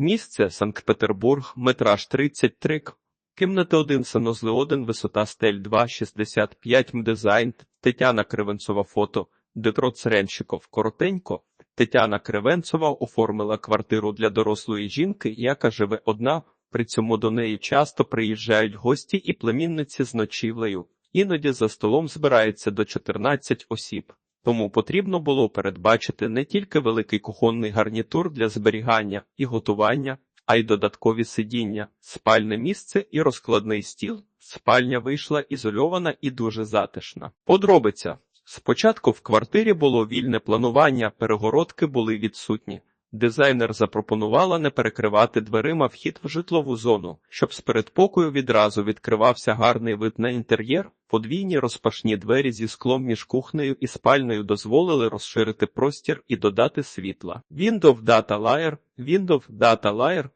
Місце Санкт-Петербург, метраж 33 к. Кімната 1, санузли 1, висота стель 2, 65 м. Дизайн, Тетяна Кривенцова фото, Детрот Сренщиков. Коротенько, Тетяна Кривенцова оформила квартиру для дорослої жінки, яка живе одна, при цьому до неї часто приїжджають гості і племінниці з ночівлею. Іноді за столом збирається до 14 осіб. Тому потрібно було передбачити не тільки великий кухонний гарнітур для зберігання і готування, а й додаткові сидіння, спальне місце і розкладний стіл. Спальня вийшла ізольована і дуже затишна. Подробиця. Спочатку в квартирі було вільне планування, перегородки були відсутні. Дизайнер запропонувала не перекривати дверима вхід в житлову зону, щоб з передпокою відразу відкривався гарний вид на інтер'єр. Подвійні розпашні двері зі склом між кухнею і спальнею дозволили розширити простір і додати світла. Windows Data Layer, Windows Data Layer,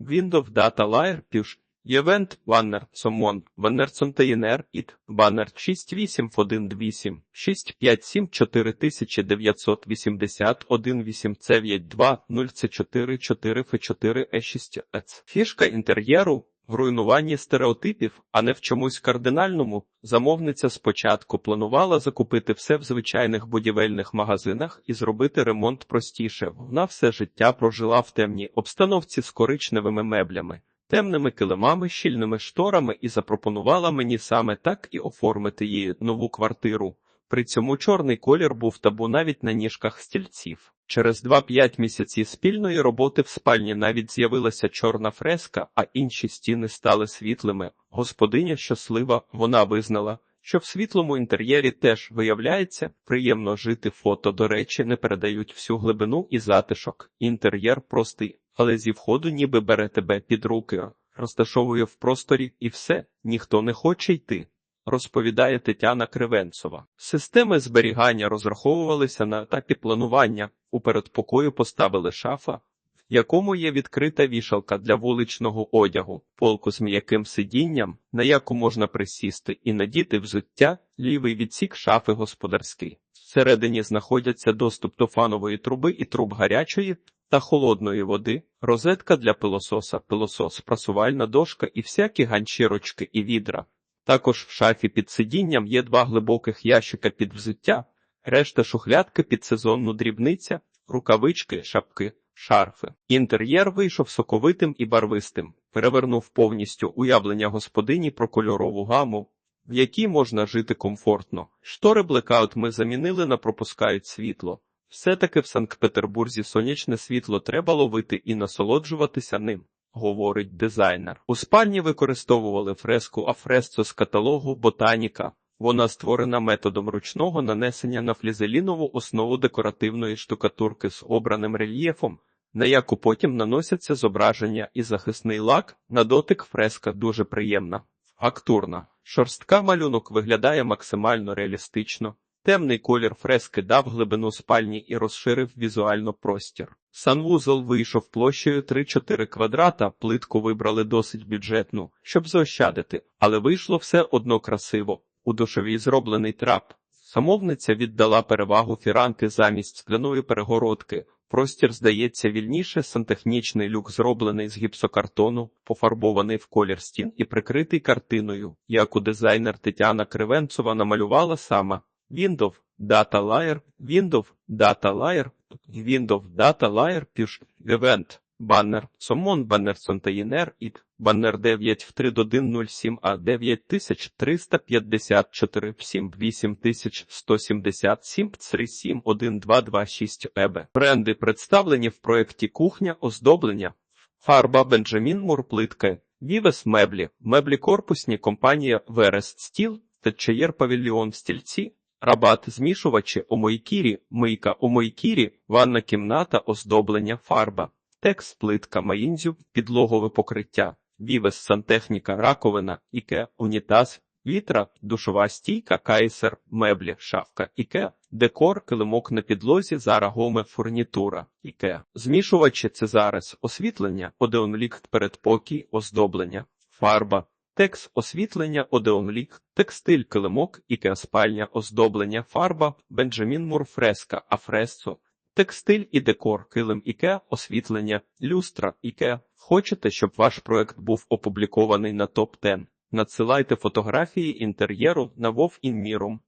Windows Data Layer, Пюш, Євент, Баннер, Сомон, Баннер Контейнер, Іт, Баннер 6818, 657 4981 892 0C4 4 F4 E6 EC. Фішка інтер'єру в руйнуванні стереотипів, а не в чомусь кардинальному. Замовниця спочатку планувала закупити все в звичайних будівельних магазинах і зробити ремонт простіше. Вона все життя прожила в темній обстановці з коричневими меблями темними килимами, щільними шторами і запропонувала мені саме так і оформити її нову квартиру. При цьому чорний колір був табу навіть на ніжках стільців. Через 2-5 місяців спільної роботи в спальні навіть з'явилася чорна фреска, а інші стіни стали світлими. Господиня щаслива, вона визнала, що в світлому інтер'єрі теж виявляється приємно жити фото, до речі, не передають всю глибину і затишок. Інтер'єр простий, але зі входу ніби бере тебе під руки, розташовує в просторі і все, ніхто не хоче йти. Розповідає Тетяна Кривенцова. Системи зберігання розраховувалися на етапі планування. У передпокою поставили шафа, в якому є відкрита вішалка для вуличного одягу, полку з м'яким сидінням, на яку можна присісти і надіти взуття, лівий відсік шафи господарський. Всередині знаходяться доступ до фанової труби і труб гарячої та холодної води, розетка для пилососа, пилосос, прасувальна дошка і всякі ганчірочки і відра. Також в шафі під сидінням є два глибоких ящика під взуття, решта шухлядки під сезонну дрібниця, рукавички, шапки, шарфи. Інтер'єр вийшов соковитим і барвистим, перевернув повністю уявлення господині про кольорову гаму, в якій можна жити комфортно. Штори блекаут ми замінили на пропускають світло. Все-таки в Санкт-Петербурзі сонячне світло треба ловити і насолоджуватися ним, говорить дизайнер. У спальні використовували фреску Афресцо з каталогу Ботаніка. Вона створена методом ручного нанесення на флізелінову основу декоративної штукатурки з обраним рельєфом, на яку потім наносяться зображення і захисний лак. На дотик фреска дуже приємна, фактурна. Шорстка малюнок виглядає максимально реалістично. Темний колір фрески дав глибину спальні і розширив візуально простір. Санвузол вийшов площею 3-4 квадрата, плитку вибрали досить бюджетну, щоб заощадити, але вийшло все одно красиво. У душовій зроблений трап. Самовниця віддала перевагу фіранки замість скляної перегородки. Простір здається вільніше, сантехнічний люк зроблений з гіпсокартону, пофарбований в колір стін і прикритий картиною, яку дизайнер Тетяна Кривенцова намалювала сама. Windows Data Layer, Windows Data Layer, Windows Data Layer, піш Event, баннер, Сомон, баннер Сонтаїнер, ІТ, баннер 9 в 3.1.07 А 9354 7 8177 37 1226 ЕБ. Бренди представлені в проєкті Кухня, оздоблення, фарба Бенджамін Мур плитка, Вівес меблі, меблі корпусні компанія Верес Стіл, Течеєр Павільйон стільці, Рабат, змішувачі, омойкірі, мийка, омойкірі, ванна кімната, оздоблення, фарба, текст, плитка, маїнзю, підлогове покриття, вівес, сантехніка, раковина, іке, унітаз, вітра, душова стійка, кайсер, меблі, шафка, іке, декор, килимок на підлозі, зарагоме, фурнітура, іке, змішувачі, цезарес, освітлення, одеонлікт, передпокій, оздоблення, фарба, Текст освітлення, одеонлік, текстиль, килимок, ікеа спальня, оздоблення, фарба, Бенджамін Мур фреска, афресо, Текстиль і декор, килим іке, освітлення, люстра іке. Хочете, щоб ваш проект був опублікований на топ 10 Надсилайте фотографії інтер'єру на Вов. Рю.